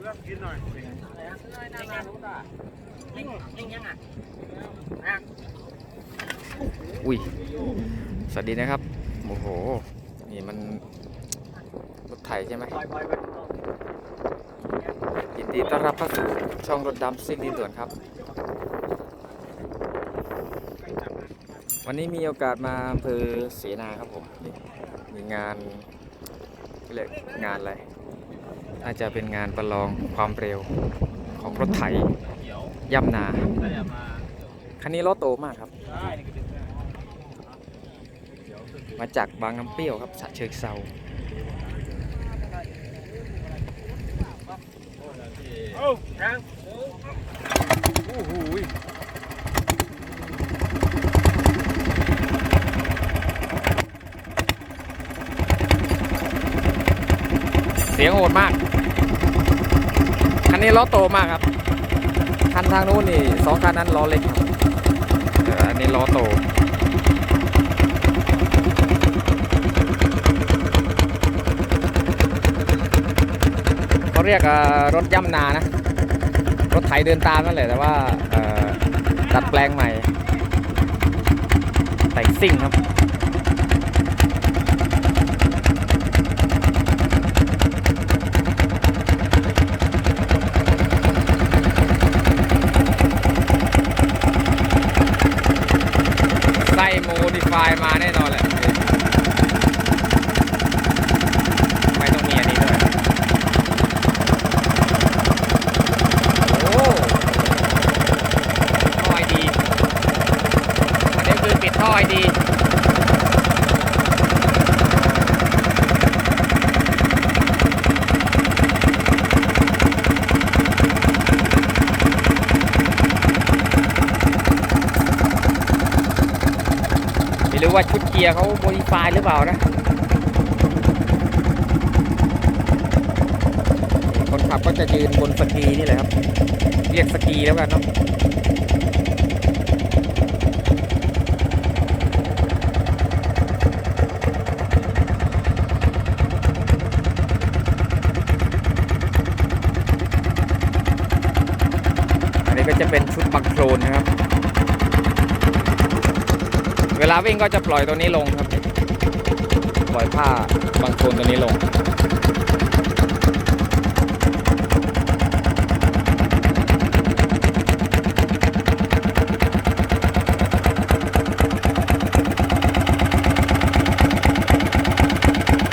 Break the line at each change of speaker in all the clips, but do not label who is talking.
เลือกกินหน่อย
ลิงลิงยังอะ
อุ้ย สวัสดีนะครับ โอ้โห นี่มันรถไถใช่ไหม
ยิ
นดีต้อนรับเข้าสู่ช่องรถดำซิ่งดินด่วนครับ วันนี้มีโอกาสมาอำเภอเสนาครับผม มีงานเรียกงานอะไร น่าจะเป็นงานประลองความเร็วของรถไถย่ำนา คันนี้ล้อโตมากครับ มาจากบางน้ำเปรี้ยวครับฉะเชิงเซา
โอ้
โหเสียงโหดมาก นนี้ล้อโตมากครับ คันทางนู้นนี่สองคันนั้นล้อเล็กครับแต่อันนี้ล้อโตเขาเรียกเอ่อรถย่ำนานะ รถไถเดินตามนั่นแหละแต่ว่าเอ่อดัดแปลงใหม่แต่งซิ่งครับ ไส้ ไฟายมาแน่นอนแหละ ไม่ต้องมีอันนี้ด้วย โอ้ท่อไอดี อันนี้คือปิดท่อไอดี ไม่รู้ว่าชุดเกียร์เขาโมดิฟายหรือเปล่านะ คนขับก็จะยืนบนสกีนี่แหละครับ เรียกสกีแล้วกันเนาะอันนี้ก็จะเป็นชุดบังโครนนะครับ เวิ่งก็จะปล่อยตัวนี้ลงครับ ปล่อยผ้าบังโคนตัวนี้ลง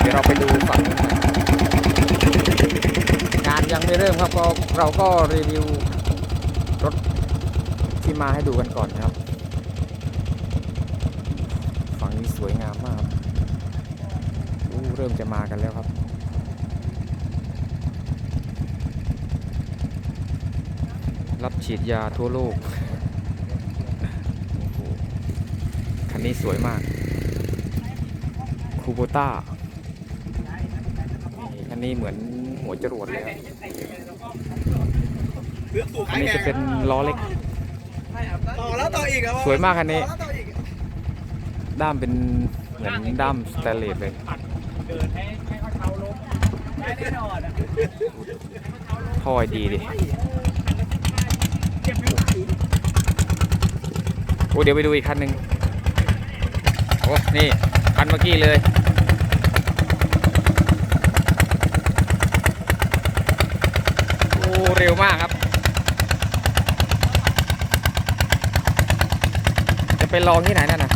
เดี๋ยวเราไปดูฝั่งนู้นกันงานยังไม่เริ่มครับก็เราก็รีวิวรถที่มาให้ดูกันก่อนนะครับ ฝั่งนี้ สวยงามมากครับอู้เริ่มจะมากันแล้วครับรับฉีดยาทั่วโลกโอ้โหคันนี้สวยมาก คูโบต้าอันนี้เหมือนหัวจรวดเลยครับ
เลือกสู่
อั
ขานย
นี้
แข่
จะ
ง
เป็นล้อเล็ก
ต่อแล้วต่ออีกเหรอ
สวยมากคันนี้
ต่อแล้วต่ออีก
ด้ามเป็นเหมือนด้ามสแตนเลสเลย
เดินให้ให้เขาเท้าลงได้แน่นอนอะ
ท่อยดีดิโอ้เดี๋ยวไปดูอีกคันหนึ่งโอ้นี่คันเมื่อกี้เลยโอ้เร็วมากครับ จะไปลองที่ไหนนั่นน่ะ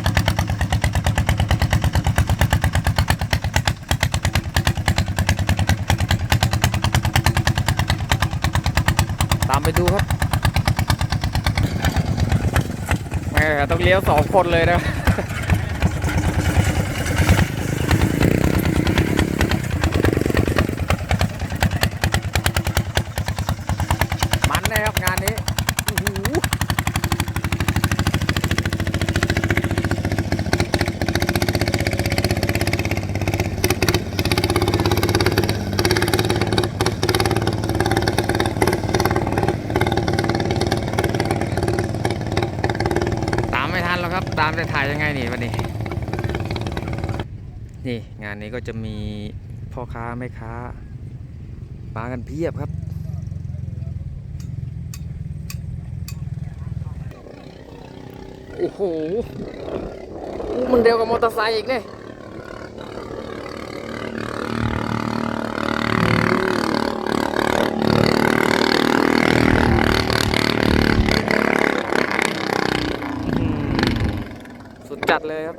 ตาม ไปดูครับแหมต้องเลี้ยวสองคนเลยนะ ถ่ายยังไงนี่วันนี้ นี่งานนี้ก็จะมีพ่อค้าแม่ค้ามากันเพียบครับโอ้โห มันเร็วกว่ามอเตอร์ไซค์อีกเนี่ย จัดเลยครับ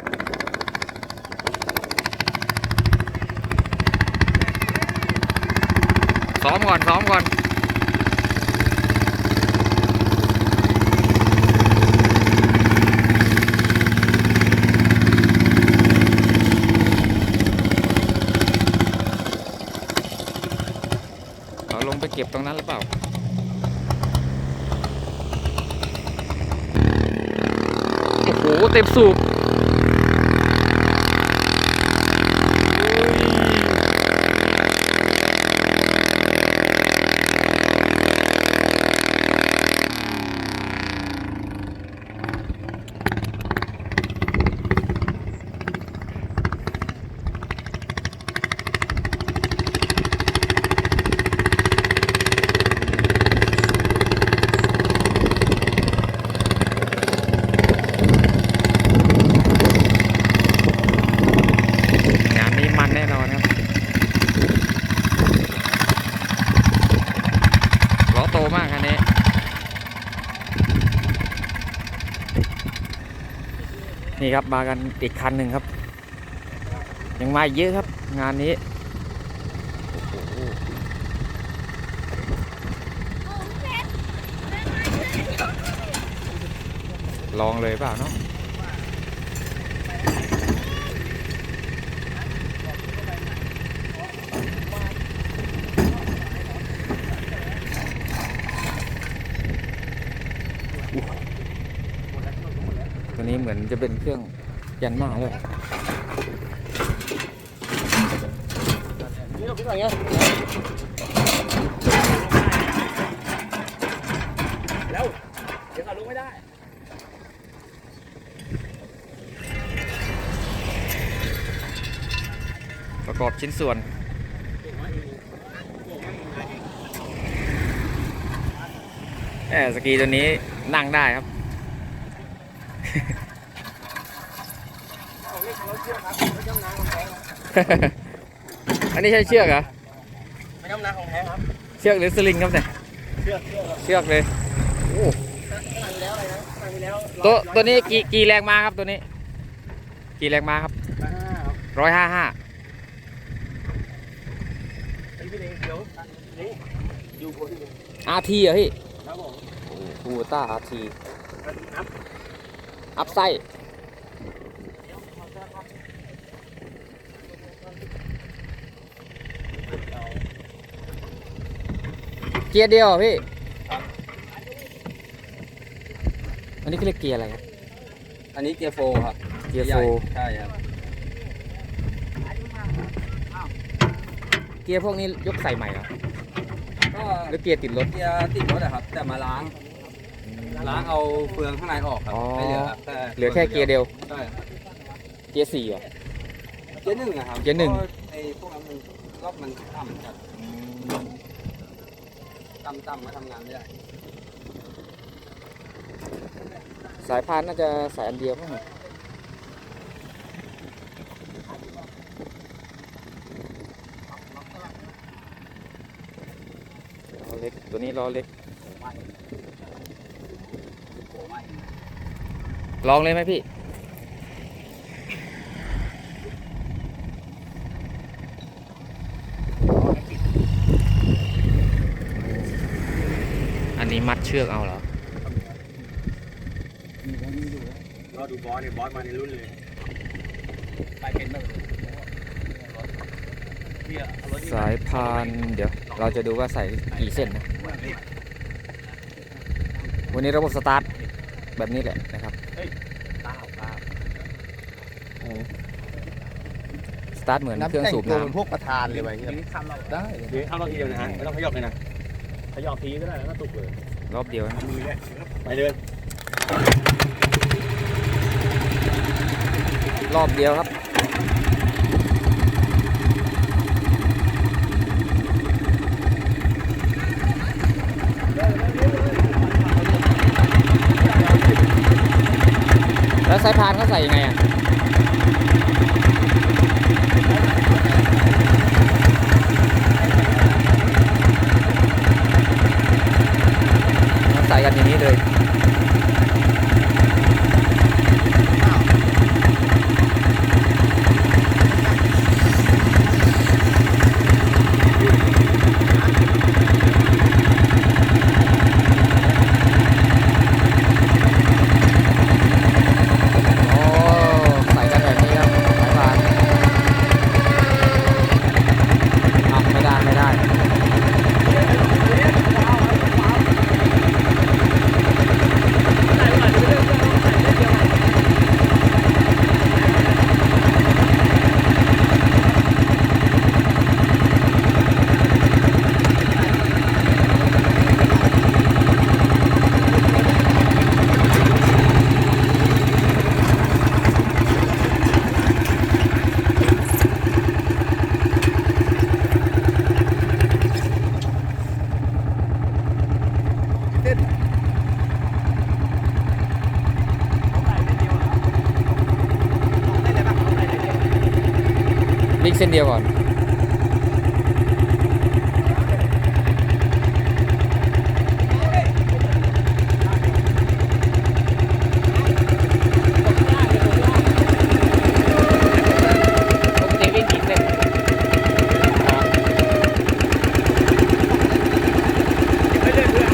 ซ้อมก่อนซ้อมก่อนเราลงไปเก็บตรงนั้นหรือเปล่าโอ้โหเต็มสูบงานนี้มันแน่นอนครับล้อโตมากคันนี้ นี่ ครับมากันอีกคันหนึ่งครับ ยังมาอีกเยอะครับ งานนี้ลองเลยเปล่าเนาะ ตัวนี้เหมื อนจะเป็นเครื่องยันมาเลย
แล้วเดี๋ยวเขาลุกไม่ได้
ประกอบชิ้นส่วน แอบสกีตัวนี้นั่งได้ครับ อันนี้ใช่เชือกเหรอ
ไม่ต้องนาของแท้ครับ
เชือกหรือสลิงครับเนี่ย
เชือกเชือก
เลยโอ้
ตัวตัว
นี้กี่กี่แรงมาครับตัวนี้ กี่แรงมาครับ
ร้
อยห้าห้า
อา
ทีเหรอพี่
ครับผม
คูต้าอาที
อัพ
อัพไซ เกียร์เดียวเหรอพี่ อันนี้เขาเรียกเกียร์อะไรครับ
อันนี้เกียร์โฟครับ
เกียร์โฟ
ใช่ครับ
เกียร์พวกนี้ยกใส่ใหม่เหรอ
ก็
หรือเกียร์ติดรถ
เกียร์ติดรถอะครับ แต่มาล้าง ล้างเอาเฟืองข้างในออกครับ
อ๋อ
ไม่เหลือครับ
เหลือแค่เกียร์เดียว
ใช่
เกียร์สี่เหรอ
เกียร์หนึ่งอะครับ
เกียร์หนึ่ง
พาะไอ้พวกนั้นมันรอบมันต่ำจัดต่ำ ต่ำมาทำงานไม่ได้
สายพานน่าจะสายอันเดียวมั้งล้อเล็กตัวนี้ล้อเล็ก ลองเลยไหมพี่ มัดเชือกเอาเหรอ
เราดูบอสเนี่ยบอสมาในรุ่นเลย
ไปเป็นแบบเที่ยเอารถ
สายพานเดี๋ยว เราจะดูว่าใส่กี่เส้นนะ วันนี้ระบบสตาร์ทแบบนี้แหละนะครับ
ตาตา
สตาร์ทเหมือนเครื่องสูบน้
พวกประธานเลยไป
ทีนี้คำเรา
ได้
เดี๋ยวเข้ารอบทีเดียวนะฮะไม่ต้องขยอกเลยนะ
ขยอกทีก็ได้แล้วก็ตุกเลยำ
รอบเดียวนะ
มือเนี่ยไปเลย
รอบเดียวครับสายพานเขาใส่ยังไงอะ ใส่กันอย่างนี้เลย โอ้ ใส่กันแบบนี้ครับสายพานเอาไม่ได้ ไม่ได้ บิ๊กเส้นเดียวก่อน
ผมเจ๊วิ่งกินเลยไม่ได้เพื่อน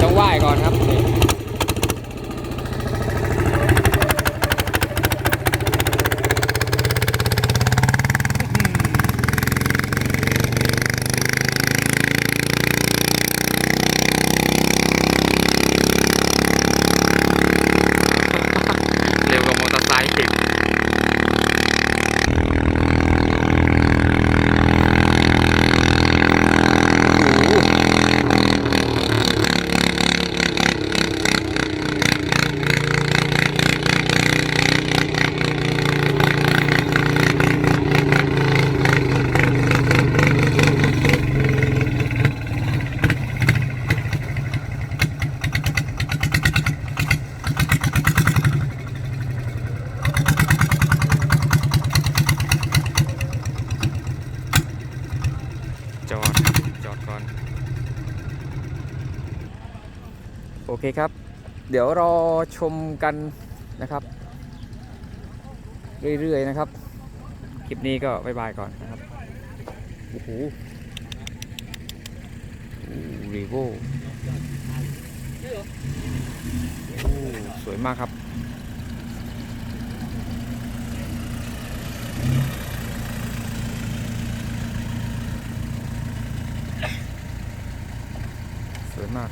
ต้องไหว้ก่อนครับนี่เร็วกว่ามอเตอร์ไซค์อีกโอ้โห จอดครับจอดก่อน โอ เคครับ เดี๋ยวรอชมกันนะครับ เรื่อยๆนะครับ คลิปนี้ก็บายบายก่อนนะครับ โอ้โหรีโวสวยมากครับสวยมาก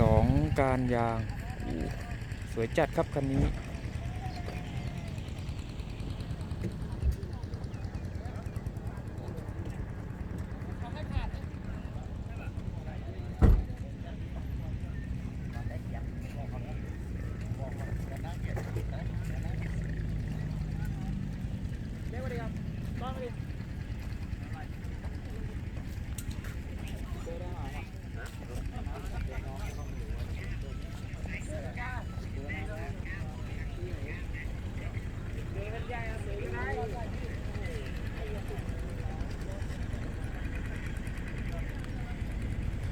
สอง การยาง สวยจัดครับคันนี้